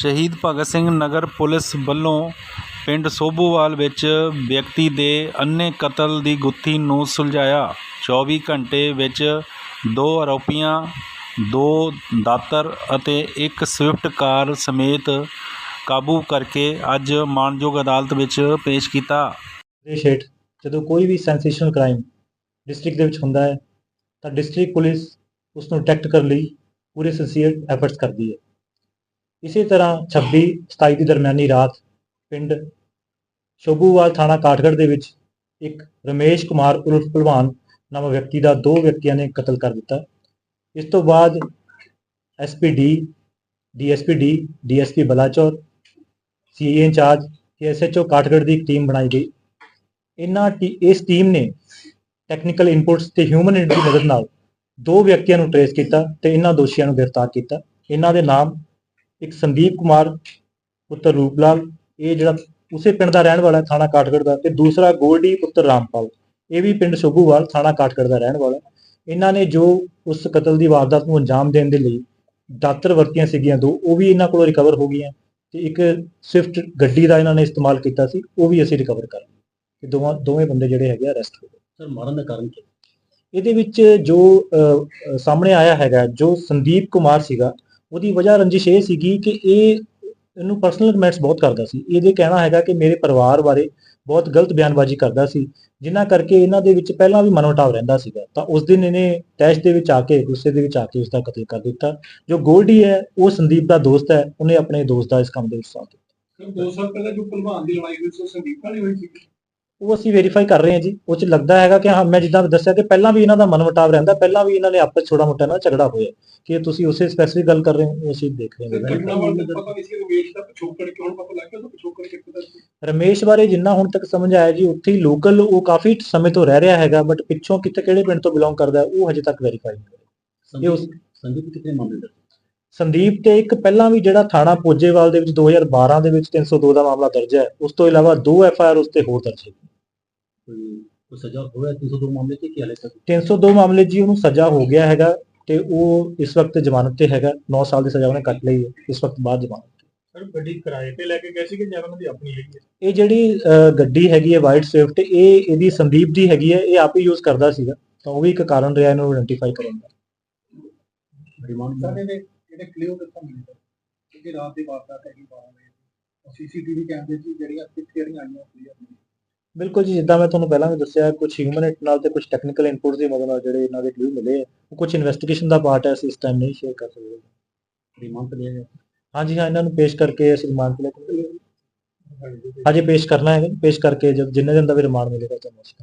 ਸ਼ਹੀਦ ਭਗਤ ਸਿੰਘ ਨਗਰ ਪੁਲਿਸ ਵੱਲੋਂ ਪਿੰਡ ਸੋਭੋਵਾਲ ਵਿੱਚ ਵਿਅਕਤੀ ਦੇ ਅੰਨ੍ਹੇ ਕਤਲ ਦੀ ਗੁੱਥੀ ਨੂੰ ਸੁਲਝਾਇਆ। 24 ਘੰਟੇ ਵਿੱਚ ਦੋ ਆਰੋਪੀਆਂ, ਦੋ ਦਾਤਰ ਅਤੇ ਇੱਕ ਸਵਿਫਟ ਕਾਰ ਸਮੇਤ ਕਾਬੂ ਕਰਕੇ ਅੱਜ ਮਾਣਯੋਗ ਅਦਾਲਤ ਵਿੱਚ ਪੇਸ਼ ਕੀਤਾ। ਦੇਸ਼ ਹੇਠ ਜਦੋਂ ਕੋਈ ਵੀ ਸੈਂਸੇਸ਼ਨਲ ਕ੍ਰਾਈਮ ਡਿਸਟ੍ਰਿਕਟ ਦੇ ਵਿੱਚ ਹੁੰਦਾ ਹੈ, ਤਾਂ ਡਿਸਟ੍ਰਿਕਟ ਪੁਲਿਸ ਉਸ ਨੂੰ ਡਿਟੈਕਟ ਕਰਨ ਲਈ ਪੂਰੇ ਸਿੰਸੀਅਰ ਐਫਰਟਸ ਕਰਦੀ ਹੈ। ਇਸੇ ਤਰ੍ਹਾਂ 26 27 ਦੀ ਦਰਮਿਆਨੀ ਰਾਤ ਪਿੰਡ ਸ਼ੋਭੂਵਾਲ ਥਾਣਾ ਕਾਠਗੜ੍ਹ ਦੇ ਵਿੱਚ ਇੱਕ ਰਮੇਸ਼ ਕੁਮਾਰ ਉਰਫ ਭਲਵਾਨ ਨਾਮਕ ਵਿਅਕਤੀ ਦਾ ਦੋ ਵਿਅਕਤੀਆਂ ਨੇ ਕਤਲ ਕਰ ਦਿੱਤਾ। ਇਸ ਤੋਂ ਬਾਅਦ SPD DSPD DSP Balachaur CA in charge ਤੇ ਐਸਐਚਓ ਕਾਠਗੜ੍ਹ ਦੀ ਇੱਕ ਟੀਮ ਬਣਾਈ ਗਈ। ਇਹਨਾਂ ਟੀ- ਇਸ ਟੀਮ ਨੇ ਟੈਕਨੀਕਲ ਇਨਪੁਟਸ ਤੇ ਹਿਊਮਨ ਦੀ ਮਦਦ ਨਾਲ ਦੋ ਵਿਅਕਤੀਆਂ ਨੂੰ ਟ੍ਰੇਸ ਕੀਤਾ ਤੇ ਇਹਨਾਂ ਦੋਸ਼ੀਆਂ ਨੂੰ ਗ੍ਰਿਫਤਾਰ ਕੀਤਾ। ਇਹਨਾਂ ਦੇ ਨਾਮ ਇੱਕ ਸੰਦੀਪ ਕੁਮਾਰ ਪੁੱਤਰ ਰੂਪਲਾਲ ਇਹ ਜਿਹੜਾ ਉਸੇ ਪਿੰਡ ਦਾ ਰਹਿਣ ਵਾਲਾ ਥਾਣਾ ਕਾਠਗੜ੍ਹ ਦਾ ਤੇ ਦੂਸਰਾ ਗੋਲਡੀ ਪੁੱਤਰ ਰਾਮਪਾਲ। ਇਹ ਵੀ ਪਿੰਡ ਸ਼ੋਭੂਵਾਲ ਥਾਣਾ ਕਾਠਗੜ੍ਹ ਦਾ ਰਹਿਣ ਵਾਲਾ। ਇਹਨਾਂ ਨੇ ਜੋ ਉਸ ਕਤਲ ਦੀ ਵਾਰਦਾਤ ਨੂੰ ਅੰਜਾਮ ਦੇਣ ਦੇ ਲਈ ਦਾਤਰ ਵਰਤੀਆਂ ਸੀਗੀਆਂ ਦੋ ਉਹ ਵੀ ਇਹਨਾਂ ਕੋਲੋਂ ਰਿਕਵਰ ਹੋ ਗਈਆਂ। ਤੇ ਇੱਕ ਸਵਿਫਟ ਗੱਡੀ ਦਾ ਇਹਨਾਂ ਨੇ ਇਸਤੇਮਾਲ ਕੀਤਾ ਸੀ ਉਹ ਵੀ ਅਸੀਂ ਰਿਕਵਰ ਕਰ ਲਿਆ ਤੇ ਦੋਵਾਂ ਦੋਵੇਂ ਬੰਦੇ ਜਿਹੜੇ ਹੈਗੇ ਅਰੈਸਟ ਹੋ ਗਏ। ਸਰ ਮਾਰਨ ਦਾ ਕਾਰਨ ਕੀ? ਇਹਦੇ ਵਿੱਚ ਜੋ ਸਾਹਮਣੇ ਆਇਆ ਹੈਗਾ ਜੋ ਸੰਦੀਪ ਕੁਮਾਰ ਸੀਗਾ ਉਹਦੀ ਵਜ੍ਹਾ ਰੰਜਿਸ਼ ਇਹ ਸੀਗੀ ਕਿ ਇਹ ਇਹਨੂੰ ਪਰਸਨਲ ਕਮੈਂਟਸ ਬਹੁਤ ਕਰਦਾ ਸੀ। ਇਹਦੇ ਕਹਿਣਾ ਹੈਗਾ ਕਿ ਮੇਰੇ ਪਰਿਵਾਰ ਬਾਰੇ ਬਹੁਤ ਗਲਤ ਬਿਆਨਬਾਜ਼ੀ ਕਰਦਾ ਸੀ, ਜਿਨ੍ਹਾਂ ਕਰਕੇ ਇਹਨਾਂ ਦੇ ਵਿੱਚ ਪਹਿਲਾਂ ਵੀ ਮਨੋਟਾਵ ਰਹਿੰਦਾ ਸੀਗਾ। ਤਾਂ ਉਸ ਦਿਨ ਇਹਨੇ ਤੈਸ਼ ਦੇ ਵਿੱਚ ਆ ਕੇ, ਗੁੱਸੇ ਦੇ ਵਿੱਚ ਆ ਕੇ ਉਸ ਦਾ ਕਤਲ ਕਰ ਦਿੱਤਾ। ਜੋ ਗੋਲਡੀ ਹੈ, ਉਹ ਸੰਦੀਪ ਦਾ ਦੋਸਤ ਹੈ, ਉਹਨੇ ਆਪਣੇ ਦੋਸਤ ਦਾ ਇਸ ਕੰਮ ਦੇ ਵਿੱਚ ਸਾਥ ਦਿੱਤਾ। ਸਰ ਸਾਲ ਪਹਿਲਾਂ ਜੋ ਭਲਵਾਨ ਦੀ ਲੜਾਈ ਹੋਈ ਸੀ ਸੰਦੀਪ ਨਾਲ ਹੋਈ ਸੀ। ਉਹ ਅਸੀਂ ਵੈਰੀਫਾਈ ਕਰ ਰਹੇ ਹਾਂ ਜੀ। ਉਹ ਚ ਲੱਗਦਾ ਹੈਗਾ ਕਿ ਹਾਂ ਮੈਂ ਜਿੱਦਾਂ ਦੱਸਿਆ ਕਿ ਪਹਿਲਾਂ ਵੀ ਇਹਨਾਂ ਦਾ ਮਨਮੁਟਾਵ ਰਹਿੰਦਾ ਪਹਿਲਾਂ ਵੀ ਇਹਨਾਂ ਨੇ ਆਪਸ ਛੋਟਾ ਮੋਟਾ ਨਾਲ ਝਗੜਾ ਹੋਇਆ। ਕਿ ਤੁਸੀਂ ਉਸੇ ਸਪੈਸਿਫਿਕ ਗੱਲ ਕਰ ਰਹੇ ਹੋ ਉਹ ਅਸੀਂ ਦੇਖ ਰਹੇ ਹਾਂ। ਰਮੇਸ਼ ਦਾ ਪਿਛੋਕੜ ਕਿ ਹੁਣ ਪਤਾ ਲੱਗ ਗਿਆ ਉਹ ਪਿਛੋਕੜ ਕਿੱਥੇ ਦਾ ਸੀ? ਰਮੇਸ਼ ਬਾਰੇ ਜਿੰਨਾ ਹੁਣ ਤੱਕ ਸਮਝ ਆਇਆ ਜੀ ਉੱਥੇ ਹੀ ਲੋਕਲ ਉਹ ਕਾਫੀ ਸਮੇਂ ਤੋਂ ਰਹਿ ਰਿਹਾ ਹੈਗਾ ਬਟ ਪਿੱਛੋਂ ਕਿਤੇ ਕਿਹੜੇ ਪਿੰਡ ਤੋਂ ਬਿਲੋਂਗ ਕਰਦਾ ਹੈ, ਉਹ ਹਜੇ ਤੱਕ ਵੈਰੀਫਾਈ ਨਹੀਂ ਹੋਇਆ। ਇਹ ਉਸ- ਸੰਦੀਪ ਸੰਦੀਪ ਕਿਤਨੇ ਮਾਮਲੇ ਦਾ? ਸੰਦੀਪ ਤੇ ਇੱਕ ਪਹਿਲਾਂ ਵੀ ਜਿਹੜਾ ਥਾਣਾ ਪੋਜੇਵਾਲ ਦੇ ਵਿੱਚ 2012 ਦੇ ਵਿੱਚ 302 ਦਾ ਮਾਮਲਾ ਦਰਜ ਹੈ ਉਸ ਤੋਂ ਇਲਾਵਾ ਦੋ ਐਫ ਆਈ ਆਰ ਉਸ ਤੇ ਹੋਰ ਦਰਜ ਹੈ। ਕੋਈ ਕੋਈ ਸਜ਼ਾ ਹੋਇਆ 302 ਮਾਮਲੇ ਤੇ ਕੀ ਹਾਲੇ ਤੱਕ 302 ਮਾਮਲੇ 'ਚ ਜੀ ਉਹਨੂੰ ਸਜ਼ਾ ਹੋ ਗਿਆ ਹੈਗਾ ਤੇ ਉਹ ਇਸ ਵਕਤ ਜ਼ਮਾਨਤ ਤੇ ਹੈਗਾ। 9 ਸਾਲ ਦੀ ਸਜ਼ਾ ਉਹਨੇ ਕੱਟ ਲਈ ਹੈ। ਇਸ ਵਕਤ ਬਾਅਦ ਜ਼ਮਾਨਤ ਸਰ ਗੱਡੀ ਕਿਰਾਏ ਤੇ ਲੈ ਕੇ ਗਏ ਸੀ ਕਿ ਜਾਂ ਉਹਨਾਂ ਦੀ ਆਪਣੀ ਹੈਗੀ ਹੈ? ਇਹ ਜਿਹੜੀ ਗੱਡੀ ਹੈਗੀ ਹੈ ਵਾਈਟ ਸਵਿਫਟ ਇਹ ਇਹਦੀ ਸੰਦੀਪ ਦੀ ਹੈਗੀ ਹੈ। ਇਹ ਆਪ ਹੀ ਯੂਜ਼ ਕਰਦਾ ਸੀਗਾ। ਤਾਂ ਉਹ ਵੀ ਇੱਕ ਕਾਰਨ ਰਿਹਾ ਇਹਨੂੰ ਆਇਡੈਂਟੀਫਾਈ ਕਰਨ ਦਾ। ਰਿਮਾਂਡ ਸਰ ਇਹਦੇ ਇਹਦੇ ਕਲੀਅਰ ਕਿੱਥੋਂ ਮਿਲੇ ਸਰ। ਕਿਉਂਕਿ ਰਾਤ ਦੀ ਵਾਰਦਾਤ ਹੈਗੀ 12 ਵਜੇ ਸੀਸੀਟੀਵੀ ਕੈਮਰੇ 'ਚ ਜਿਹੜੀਆਂ ਪਿਕਚਰਾਂ ਆਈਆਂ ਕਲੀਅਰ ਨਹੀਂ ਬਿਲਕੁਲ ਜੀ ਜਿੱਦਾਂ ਮੈਂ ਤੁਹਾਨੂੰ ਪਹਿਲਾਂ ਵੀ ਦੱਸਿਆ ਕੁਝ ਹਿਊਮਨ ਨਾਲ ਤੇ ਕੁਝ ਟੈਕਨੀਕਲ ਇਨਪੁਟਸ ਦੀ ਮਦਦ ਨਾਲ ਜਿਹੜੇ ਇਹਨਾਂ ਦੇ ਕਲੂ ਮਿਲੇ ਉਹ ਕੁਝ ਇਨਵੈਸਟੀਗੇਸ਼ਨ ਦਾ ਪਾਰਟ ਹੈ ਅਸੀਂ ਇਸ ਟਾਈਮ ਨਹੀਂ ਸ਼ੇਅਰ ਕਰ ਸਕਦੇ। ਰਿਮਾਂਡ ਲਿਆ ਗਿਆ ਹਾਂਜੀ ਹਾਂ ਇਹਨਾਂ ਨੂੰ ਪੇਸ਼ ਕਰਕੇ ਅਸੀਂ ਰਿਮਾਂਡ ਤੇ ਲੈ ਕੇ ਅਜੇ ਪੇਸ਼ ਕਰਨਾ ਹੈ ਪੇਸ਼ ਕਰਕੇ ਜਦ ਜਿੰਨੇ ਦਿਨ ਦਾ ਵੀ ਰਿਮਾਂਡ ਮਿਲੇਗਾ ਤੁਹਾਨੂੰ ਅਸੀਂ